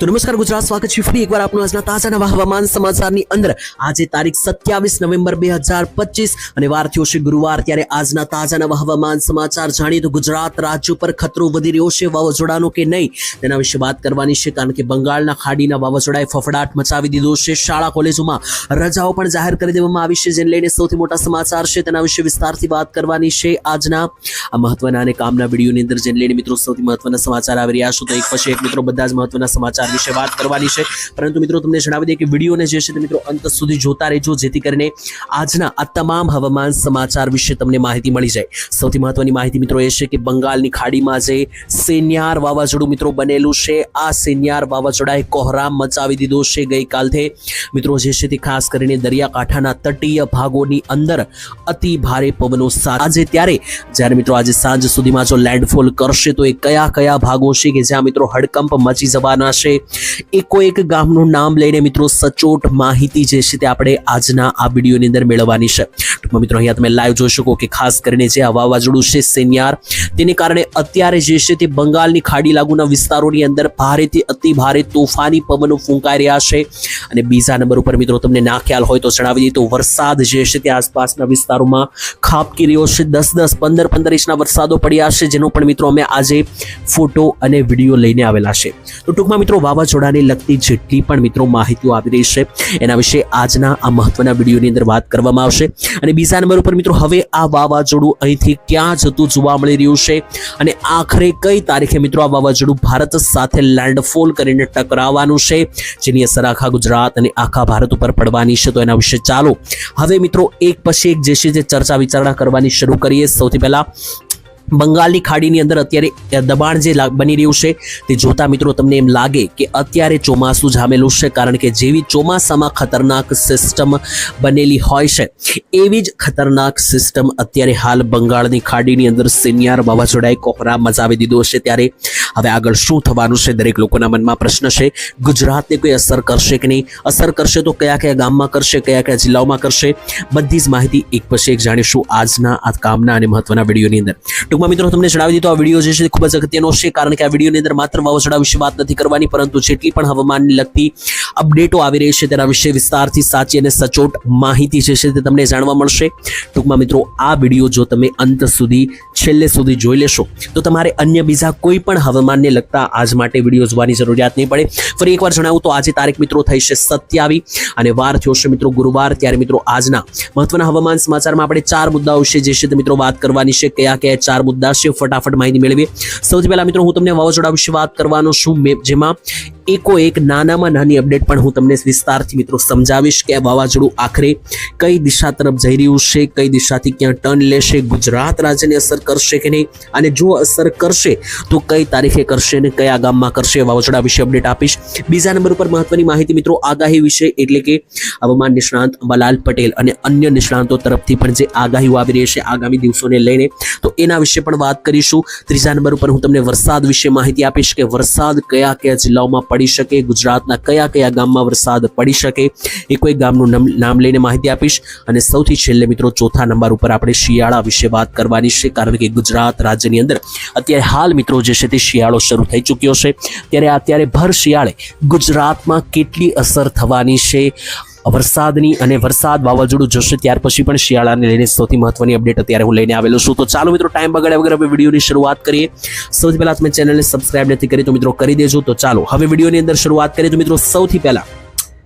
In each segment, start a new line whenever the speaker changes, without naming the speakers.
તો નમસ્કાર, ગુજરાત સ્વાગત છે ફરી એકવાર આપનું આજના તાજા નવા હવામાન સમાચારની અંદર. આજે તારીખ સત્યાવીસ નવેમ્બર બે હજાર પચીસ અને વાર થયો છે ગુરુવાર. ત્યારે આજના તાજા નવા હવામાન સમાચાર જાણીએ તો ગુજરાત રાજ્ય પર ખતરો વધી રહ્યો છે, વાવાઝોડાનો કે નહીં? તેના વિશે વાત કરવાની છે, કારણ કે બંગાળના ખાડીના વાવાઝોડાએ ફફડાટ મચાવી દીધો છે. શાળા, કોલેજોમાં રજાઓ પણ જાહેર કરી દેવામાં આવી છે, જેને લઈને સૌથી મોટા સમાચાર છે. તેના વિશે વિસ્તારથી વાત કરવાની છે આજના આ મહત્વના અને કામના વિડીયોની અંદર, જેને લઈને મિત્રો સૌથી મહત્વના સમાચાર આવી રહ્યા છે. તો એક પછી એક મિત્રો બધા જ મહત્વના સમાચાર વિશે વાત કરવાની છે. પરંતુ મિત્રો, તમને જણાવી દઈએ કે વિડીયોને જે છે તે મિત્રો અંત સુધી જોતા રહેજો, જેથી કરીને આજના આ તમામ હવામાન સમાચાર વિશે તમને માહિતી મળી જાય. સૌથી મહત્વની માહિતી મિત્રો એ છે કે બંગાળની ખાડીમાં જે સેન્યાર વાવાઝોડું મિત્રો બનેલું છે, આ સેન્યાર વાવાઝોડાએ કોહરામ મચાવી દીધો છે ગઈકાલથી. મિત્રો, જે છે તે ખાસ કરીને દરિયાકાંઠાના તટીય ભાગોની અંદર અતિ ભારે પવનો આજે ત્યારે, જ્યારે મિત્રો આજે સાંજ સુધીમાં જો લેન્ડફોલ કરશે, તો એ કયા કયા ભાગો છે કે જ્યાં મિત્રો હડકંપ મચી જવાના છે? એકો એક ગામનું નામ લઈને મિત્રો સચોટ માહિતી જે છે તે આપણે આજના આ વિડીયોની અંદર મેળવવાની છે. ટૂંકમાં મિત્રો અહીંયા તમે લાઈવ જોઈ શકો કે ખાસ કરીને જે આ વાવાઝોડું છે સેનિયાર, તેને કારણે અત્યારે જે છે તે બંગાળની ખાડી લાગુના વિસ્તારોની અંદર ભારેથી અતિ તોફાની પવનો ફૂંકાઈ રહ્યા છે. અને બીજા નંબર ઉપર મિત્રો તમને ના ખ્યાલ હોય તો જણાવી દઈએ તો વરસાદ જે છે તે આસપાસના વિસ્તારોમાં ખાબકી રહ્યો છે. દસ દસ પંદર પંદર ઇંચના વરસાદો પડ્યા છે, જેનો પણ મિત્રો અમે આજે ફોટો અને વીડિયો લઈને આવેલા છે. તો ટૂંકમાં મિત્રો વાવાઝોડાને લગતી જેટલી પણ મિત્રો માહિતીઓ આવી રહી છે, એના વિશે આજના આ મહત્વના વિડીયોની અંદર વાત કરવામાં આવશે. અને બીજા નંબર ઉપર મિત્રો, હવે આ વાવાઝોડું અહીંથી ક્યાં જતું જોવા મળી રહ્યું છે? અને આખરે કઈ તારીખે મિત્રો આ વાવાઝોડું ભારત સાથે લેન્ડફોલ કરીને ટકરાવવાનું છે? જેની અસર આખા ગુજરાત અને આખા ભારત ઉપર પડવાની છે, તો એના વિશે ચાલો. હવે મિત્રો, એક પછી એક જે છે, જે ચર્ચા વિચારણા કરવાની શરૂ કરીએ. સૌથી પહેલા બંગાળની ખાડીની અંદર અત્યારે દબાણ જે બની રહ્યું છે તે જોતા મિત્રો તમને એમ લાગે કે અત્યારે ચોમાસું જામેલું છે કારણ કે જેવી ચોમાસામાં ખતરનાક સિસ્ટમ બનેલી હોય છે, એવી જ ખતરનાક સિસ્ટમ અત્યારે હાલ બંગાળની ખાડીની અંદર સિનિયર વાવાઝોડાએ કોહરા મચાવી દીધો છે. ત્યારે હવે આગળ શું થવાનું છે? દરેક લોકોના મનમાં પ્રશ્ન છે, ગુજરાતને કોઈ અસર કરશે કે નહીં? અસર કરશે તો કયા કયા ગામમાં કરશે, કયા કયા જિલ્લાઓમાં કરશે? બધી જ માહિતી એક પછી એક જાણીશું આજના આ કામના અને મહત્વના વિડીયોની અંદર. ટૂંકમાં મિત્રો, તમને જણાવી દીધું આ વીડિયો જે છે ખૂબ જ અગત્યનો છે, કારણ કે આ વિડીયોની અંદર માત્ર વાવાઝોડા વિશે વાત નથી કરવાની, પરંતુ જેટલી પણ હવામાનને લગતી અપડેટો આવી રહી છે તેના વિશે વિસ્તારથી સાચી અને સચોટ માહિતી જે છે તે તમને જાણવા મળશે. ટૂંકમાં મિત્રો, આ વીડિયો જો તમે અંત સુધી, છેલ્લે સુધી જોઈ લેશો, તો તમારે અન્ય બીજા કોઈ પણ હવામાનને લગતા આજ માટે વીડિયો જોવાની જરૂરિયાત નહીં પડે. ફરી એકવાર જણાવું તો આજે તારીખ મિત્રો થઈ છે સત્યાવી અને વાર થયો છે મિત્રો ગુરુવાર. ત્યારે મિત્રો આજના મહત્વના હવામાન સમાચારમાં આપણે ચાર મુદ્દાઓ વિશે જે છે મિત્રો વાત કરવાની છે. કયા કયા ચાર મુદ્દા છે ફટાફટ માહિતી મેળવીએ. સૌથી પહેલા મિત્રો હું તમને વાવાઝોડા વિશે વાત કરવાનો છું. જેમાં એકો એક નાનામાં નાની અપડેટ પણ હું તમને વિસ્તારથી મિત્રો સમજાવીશ કે વાવાઝોડું આખરે કઈ દિશા તરફ જઈ રહ્યું છે, કઈ દિશાથી ક્યાં ટર્ન લેશે, ગુજરાત રાજ્યને અસર કરશે કે નહીં? અને જો અસર કરશે, તો કઈ તારીખે કરશે અને કયા ગામમાં કરશે? વાવાઝોડા વિશે અપડેટ આપીશ. બીજા નંબર ઉપર મહત્વની માહિતી મિત્રો આગાહી વિશે, એટલે કે હવામાન નિષ્ણાંત અંબાલાલ પટેલ અને અન્ય નિષ્ણાંતો તરફથી પણ જે આગાહીઓ આવી રહી છે આગામી દિવસોને લઈને, તો એના વિશે પણ વાત કરીશું. ત્રીજા નંબર ઉપર હું તમને વરસાદ વિશે માહિતી આપીશ કે વરસાદ કયા કયા જિલ્લાઓમાં પડી શકે, ગુજરાતના કયા કયા ગામમાં વરસાદ પડી શકે એ કોઈ ગામનું નામ- લઈને માહિતી આપીશ. અને સૌથી છેલ્લે મિત્રો, ચોથા નંબર ઉપર આપણે શિયાળા વિશે વાત કરવાની છે, કારણ કે ગુજરાત રાજ્યની અંદર અત્યારે હાલ મિત્રો જે છે તે શિયાળો શરૂ થઈ ચૂક્યો છે. ત્યારે અત્યારે ભર શિયાળે ગુજરાતમાં કેટલી અસર થવાની છે? વરસાદની અને વરસાદ વાવાઝોડું જશે ત્યાર પછી પણ શિયાળાને લઈને સૌથી મહત્વની અપડેટ અત્યારે હું લઈને આવેલો છું. તો ચાલો મિત્રો ટાઈમ બગાડ્યા વગર હવે વિડીયોની શરૂઆત કરીએ. સૌથી પહેલા તમે ચેનલને સબસ્ક્રાઈબ નથી કરી, તો મિત્રો કરી દેજો. તો ચાલો, હવે વિડીયોની અંદર શરૂઆત કરીએ. તો મિત્રો, સૌથી પહેલા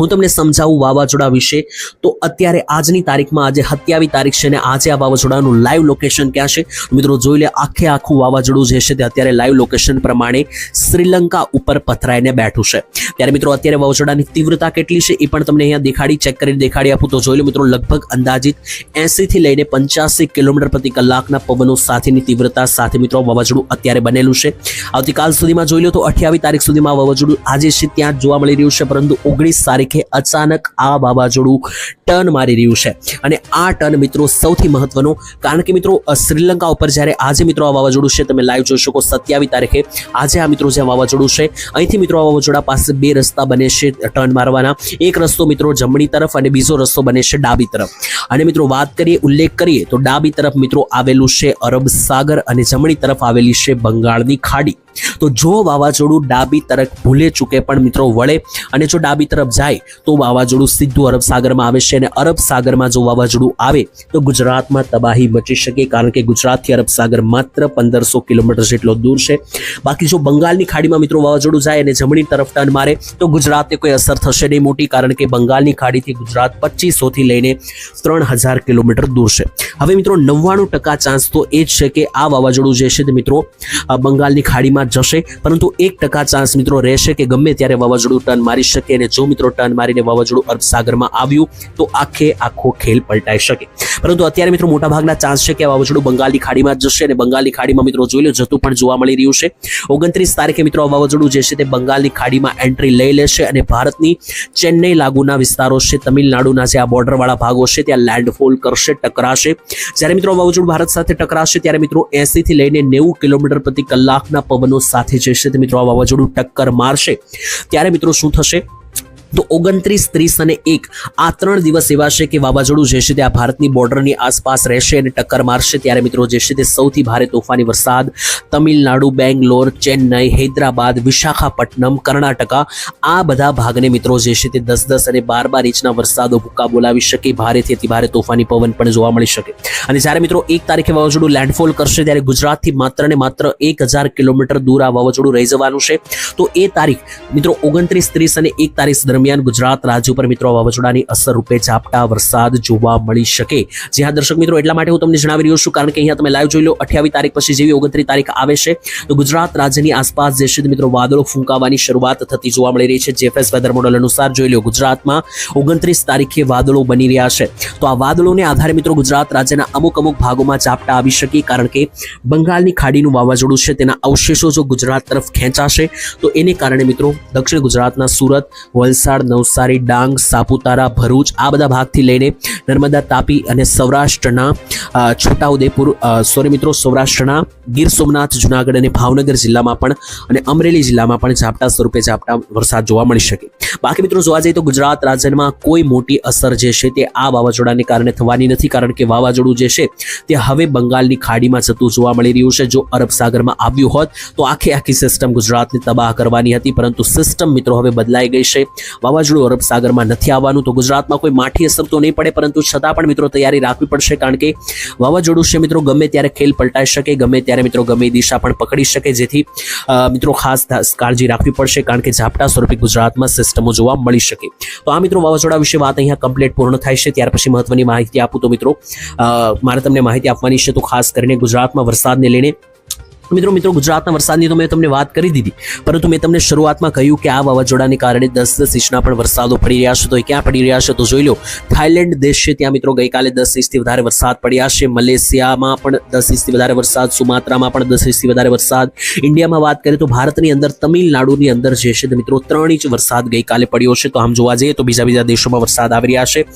હું તમને સમજાવું વાવાઝોડા વિશે. તો અત્યારે આજની તારીખમાં આજે સત્યાવી તારીખ છે અને આજે આ વાવાઝોડાનું લાઈવ લોકેશન ક્યાં છે? મિત્રો જોઈ લે, આખે આખું વાવાઝોડું જે છે તે અત્યારે લાઈવ લોકેશન પ્રમાણે શ્રીલંકા ઉપર પથરાઈને બેઠું છે. ત્યારે મિત્રો અત્યારે વાવાઝોડાની તીવ્રતા કેટલી છે એ પણ તમને અહીંયા દેખાડી ચેક કરીને દેખાડી આપું. તો જોઈ લો મિત્રો, લગભગ અંદાજિત એંસીથી લઈને પંચ્યાસી કિલોમીટર પ્રતિ કલાકના પવનો સાથેની તીવ્રતા સાથે મિત્રો વાવાઝોડું અત્યારે બનેલું છે. આવતીકાલ સુધીમાં જોઈ લો તો અઠ્યાવીસ તારીખ સુધીમાં વાવાઝોડું આજે છે ત્યાં જોવા મળી રહ્યું છે, પરંતુ ઓગણીસ તારીખે અચાનક આ વાવાઝોડું ટર્ન મારી રહ્યું છે. અને આ ટર્ન મિત્રો સૌથી મહત્વનો, કારણ કે મિત્રો શ્રીલંકા ઉપર જ્યારે આજે મિત્રો આ વાવાઝોડું છે, તમે લાઈવ જોઈ શકો સત્યાવીસ તારીખે આજે આ મિત્રો જે વાવાઝોડું છે, અહીંથી મિત્રો આ વાવાઝોડા પાસે બે રસ્તા બને છે ટર્ન મારવાના. એક રસ્તો મિત્રો જમણી તરફ અને બીજો રસ્તો બને છે ડાબી તરફ. અને મિત્રો વાત કરીએ, ઉલ્લેખ કરીએ, તો ડાબી તરફ મિત્રો આવેલું છે અરબ સાગર અને જમણી તરફ આવેલી છે બંગાળની ખાડી. તો જો વાવાઝોડું ડાબી તરફ ભૂલે ચૂકે પણ મિત્રો વળે અને જો ડાબી તરફ જાય તો વાવાઝોડું સીધું અરબ સાગરમાં આવે છે અને અરબ સાગરમાં જો વાવાઝોડું આવે તો ગુજરાતમાં તબાહી મચી શકે કારણ કે ગુજરાતથી અરબ સાગર માત્ર પંદરસો કિલોમીટર જેટલો દૂર છે. બાકી જો બંગાળની ખાડીમાં મિત્રો વાવાઝોડું જાય અને જમણી તરફ ટર્ન મારે તો ગુજરાતને કોઈ અસર થશે નહીં મોટી કારણ કે બંગાળની ખાડીથી ગુજરાત પચીસોથી લઈને ત્રણ હજાર કિલોમીટર દૂર છે. હવે મિત્રો નવ્વાણું ટકા ચાન્સ તો એ જ છે કે આ વાવાઝોડું જે છે તે મિત્રો બંગાળની ખાડીમાં જશે. પરંતુ એક ટકા ચાન્સ મિત્રો રહેશે કે ગમે ત્યારે વાવાઝોડું ટર્ન મારી શકે અને જો મિત્રો ટર્ન મારીને વાવાઝોડું અરબસાગરમાં આવ્યું, તો આખે આખો ખેલ પલટાઈ શકે. પરંતુ અત્યારે મિત્રો મોટાભાગના ચાન્સ છે કે વાવાઝોડું બંગાળની ખાડીમાં જશે અને બંગાળની ખાડીમાં મિત્રો જોઈ લો, જતું પણ જોવા મળી રહ્યું છે. ઓગણત્રીસ તારીખે મિત્રો વાવાઝોડું જે છે તે બંગાળની ખાડીમાં એન્ટ્રી લઈ લેશે અને ભારતની ચેન્નઈ લાગુના વિસ્તારો છે, તમિલનાડુના જે આ બોર્ડરવાળા ભાગો છે, ત્યાં લેન્ડફોલ કરશે, ટકરાશે. જ્યારે મિત્રો વાવાઝોડું ભારત સાથે ટકરાશે, ત્યારે મિત્રો એસી થી લઈને નેવું કિલોમીટર પ્રતિ કલાકના પવનો સાથે જે છે તે મિત્રો આ વાવાઝોડું ટક્કર મારશે. ત્યારે મિત્રો શું થશે? તો ઓગણત્રીસ, ત્રીસ અને એક આ ત્રણ દિવસ એવા છે કે વાવાઝોડું જે છે તે આ ભારતની બોર્ડરની આસપાસ રહેશે અને ટક્કર મારશે. ત્યારે મિત્રો જે છે તે સૌથી ભારે તોફાની વરસાદ તમિલનાડુ, બેંગ્લોર, ચેન્નઈ, હૈદરાબાદ, વિશાખાપટ્ટનમ, કર્ણાટકા આ બધા ભાગને મિત્રો જે છે તે દસ દસ અને બાર બાર ઇંચના વરસાદો ભૂકા બોલાવી શકે. ભારેથી અતિ ભારે તોફાની પવન પણ જોવા મળી શકે. અને જ્યારે મિત્રો એક તારીખે વાવાઝોડું લેન્ડફોલ કરશે ત્યારે ગુજરાતથી માત્ર ને માત્ર એક હજાર કિલોમીટર દૂર આ વાવાઝોડું રહી જવાનું છે. તો એ તારીખ મિત્રો ઓગણત્રીસ, ત્રીસ અને એક તારીખ દરમિયાન ગુજરાત રાજ્ય ઉપર મિત્રો વાવાઝોડાની અસર રૂપે ઝાપટા વરસાદ જોવા મળી શકે. જે હા, દર્શક મિત્રો, એટલા માટે હું તમને જણાવી રહ્યો છું, કારણ કે અહીંયા તમે લાઈવ જોઈ લો, અઠ્યાવીસ તારીખ પછી જેવી ઓગણત્રીસ તારીખ આવે છે, તો ગુજરાત રાજ્યની આસપાસ જે છે મિત્રો વાદળો ફૂંકાવાની શરૂઆત થતી જોવા મળી રહી છે. જેફએસ વેધર મોડલ અનુસાર જોઈ લો, ગુજરાતમાં ઓગણત્રીસ તારીખે વાદળો બની રહ્યા છે. તો આ વાદળોને આધારે મિત્રો ગુજરાત રાજ્યના અમુક અમુક ભાગોમાં ઝાપટા આવી શકે, કારણ કે બંગાળની ખાડીનું વાવાઝોડું છે, તેના અવશેષો જો ગુજરાત તરફ ખેંચાશે, તો એને કારણે મિત્રો દક્ષિણ ગુજરાતના સુરત, વલસાડ નવસારી, ડાંગ, સાપુતારા, ભરૂચ આ બધા ભાગથી લઈને નર્મદા, તાપી અને સૌરાષ્ટ્રના છોટાઉદેપુર સોરી મિત્રો, સૌરાષ્ટ્રના, ગીર સોમનાથ, જુનાગઢ અને ભાવનગર જિલ્લામાં પણ અને અમરેલી જિલ્લામાં પણ ઝાપટા સ્વરૂપે ઝાપટા વરસાદ જોવા મળી શકે. બાકી મિત્રો જોવા જઈએ તો ગુજરાત રાજ્યમાં કોઈ મોટી અસર જે છે તે આ વાવાઝોડાને કારણે થવાની નથી, કારણ કે વાવાઝોડું જે છે તે હવે બંગાળની ખાડીમાં જતું જોવા મળી રહ્યું છે. જો અરબ સાગરમાં આવ્યું હોત તો આખી આખી સિસ્ટમ ગુજરાતને તબાહ કરવાની હતી, પરંતુ સિસ્ટમ મિત્રો હવે બદલાઈ ગઈ છે. વાવાઝોડું અરબ સાગરમાં નથી આવવાનું તો ગુજરાતમાં કોઈ માઠી અસર તો નહીં પડે, પરંતુ છતાં પણ મિત્રો તૈયારી રાખવી પડશે, કારણ કે વાવાઝોડું છે મિત્રો ગમે ત્યારે ખેલ પલટાઈ શકે, ગમે ત્યારે મિત્રો ગમે દિશા પણ પકડી શકે, જેથી મિત્રો ખાસ કાળજી રાખવી પડશે, કારણ કે ઝાપટા સ્વરૂપે ગુજરાતમાં સિસ્ટમો જોવા મળી શકે. તો આ મિત્રો વાવાઝોડા વિશે વાત અહીંયા કમ્પ્લીટ પૂર્ણ થાય છે. ત્યાર પછી મહત્વની માહિતી આપું તો મિત્રો મારે તમને માહિતી આપવાની છે. તો ખાસ કરીને ગુજરાતમાં વરસાદને લઈને મિત્રો મિત્રો, ગુજરાતના વરસાદની તો મેં તમને વાત કરી દીધી, પરંતુ મેં તમને શરૂઆતમાં કહ્યું કે આ વાવાઝોડાને કારણે દસ દસ ઇંચના પણ વરસાદો પડી રહ્યા છે. તો એ ક્યાં પડી રહ્યા છે? તો જોઈ લો, થાઇલેન્ડ દેશ છે, ત્યાં મિત્રો ગઈકાલે દસ ઇંચથી વધારે વરસાદ પડ્યા છે. મલેશિયામાં પણ દસ ઇંચથી વધારે વરસાદ, સુમાત્રામાં પણ દસ ઇંચથી વધારે વરસાદ. ઇન્ડિયામાં વાત કરીએ તો ભારતની અંદર તમિલનાડુની અંદર જે છે મિત્રો ત્રણ ઇંચ વરસાદ ગઈકાલે પડ્યો છે. તો આમ જોવા જઈએ તો બીજા બીજા દેશોમાં વરસાદ આવી રહ્યા છે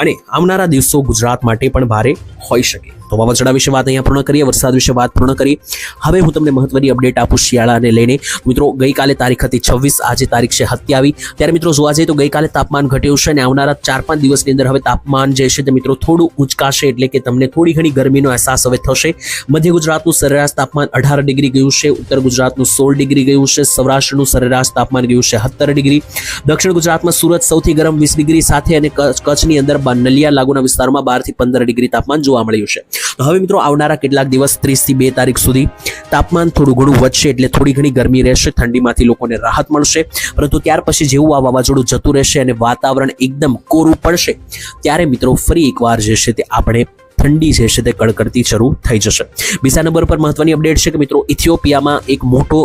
અને આવનારા દિવસો ગુજરાત માટે પણ ભારે હોઈ શકે. તો વાવાઝોડા વિશે વાત અહીંયા પૂર્ણ કરીએ, વરસાદ વિશે વાત પૂર્ણ કરીએ. હવે હું તમને મહત્વની અપડેટ આપું શિયાળાને લઈને. મિત્રો, ગઈકાલે તારીખ હતી છવ્વીસ, આજે તારીખ છે સત્યાવી ત્યારે મિત્રો, જોવા જઈએ તો ગઈકાલે તાપમાન ઘટ્યું છે અને આવનારા ચાર પાંચ દિવસની અંદર હવે તાપમાન જે છે તે મિત્રો થોડું ઊંચકાશે એટલે કે તમને થોડી ઘણી ગરમીનો અહેસાસ હવે થશે. મધ્ય ગુજરાતનું સરેરાશ તાપમાન અઢાર ડિગ્રી ગયું છે, ઉત્તર ગુજરાતનું સોળ ડિગ્રી ગયું છે, સૌરાષ્ટ્રનું સરેરાશ તાપમાન ગયું છે સત્તર ડિગ્રી. દક્ષિણ ગુજરાતમાં સુરત સૌથી ગરમ વીસ ડિગ્રી સાથે અને કચ્છની અંદર નલિયા લાગુના વિસ્તારમાં બારથી પંદર ડિગ્રી તાપમાન જોવા મળ્યું છે. હવે મિત્રો, આવનારા કેટલાક દિવસ ત્રીસથી બે તારીખ સુધી તાપમાન થોડું ઘણું વધશે એટલે થોડી ઘણી ગરમી રહેશે, ઠંડીમાંથી લોકોને રાહત મળશે. પરંતુ ત્યાર પછી જેવું આ વાવાઝોડું જતું રહેશે અને વાતાવરણ એકદમ કોરું પડશે, ત્યારે મિત્રો ફરી એકવાર જે છે તે આપણે ઠંડી જે છે તે કડકડતી શરૂ થઈ જશે. બીજા નંબર પર મહત્વની અપડેટ છે કે મિત્રો, ઇથિયોપિયામાં એક મોટો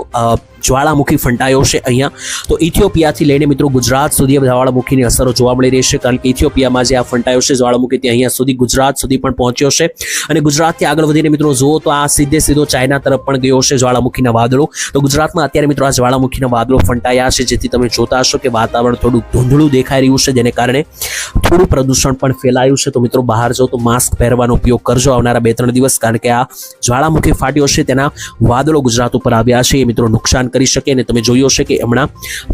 જ્વાળામુખી ફંટાયો છે અહીંયા. તો ઇથિયોપિયાથી લઈને મિત્રો ગુજરાત સુધી જ્વાળામુખીની અસરો જોવા મળી રહી છે. કારણ કે ઇથિયોપિયામાં જે આ ફંટાયો છે, જ્વાળામુખી તે અહીંયા સુધી ગુજરાત સુધી પણ પહોંચ્યો છે. અને ગુજરાતથી આગળ વધીને મિત્રો જુઓ તો આ સીધે સીધો ચાઇના તરફ પણ ગયો છે જ્વાળામુખીના વાદળો. તો ગુજરાતમાં અત્યારે મિત્રો આ જ્વાળામુખીના વાદળો ફંટાયા છે, જેથી તમે જોતા હશો કે વાતાવરણ થોડું ધૂંધળું દેખાઈ રહ્યું છે. જેને કારણે થોડું પ્રદૂષણ પણ ફેલાયું છે. તો મિત્રો બહાર જાઓ તો માસ્ક પહેરવાનો ઉપયોગ કરજો આવનારા બે ત્રણ દિવસ. કારણ કે આ જ્વાળામુખી ફાટ્યો છે. તેના વાદળો ગુજરાત ઉપર આવ્યા છે. એ મિત્રો નુકસાન કરી શકે અને તમે જોયું હશે કે હમણાં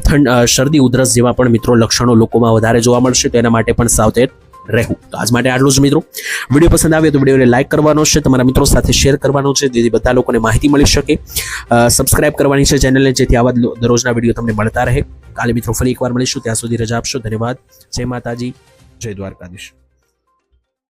ઠંડ શરદી, ઉધરસ જેવા પણ મિત્રો લક્ષણો લોકોમાં વધારે જોવા મળશે, તો એના માટે પણ સાવચેત રહેવું. તો આજ માટે આટલું જ મિત્રો. વીડિયો પસંદ આવ્યો તો વિડીયોને લાઇક કરવાનો છે, તમારા મિત્રો સાથે શેર કરવાનો છે, જેથી બધા લોકોને માહિતી મળી શકે. સબસ્ક્રાઇબ કરવાની છે ચેનલને, જેથી આવા દરરોજના વીડિયો તમને મળતા રહે. કાલે મિત્રો ફરી એકવાર મળીશું. ત્યાં સુધી રજા આપશો. ધન્યવાદ. જય માતાજી. જય દ્વારકાધીશ.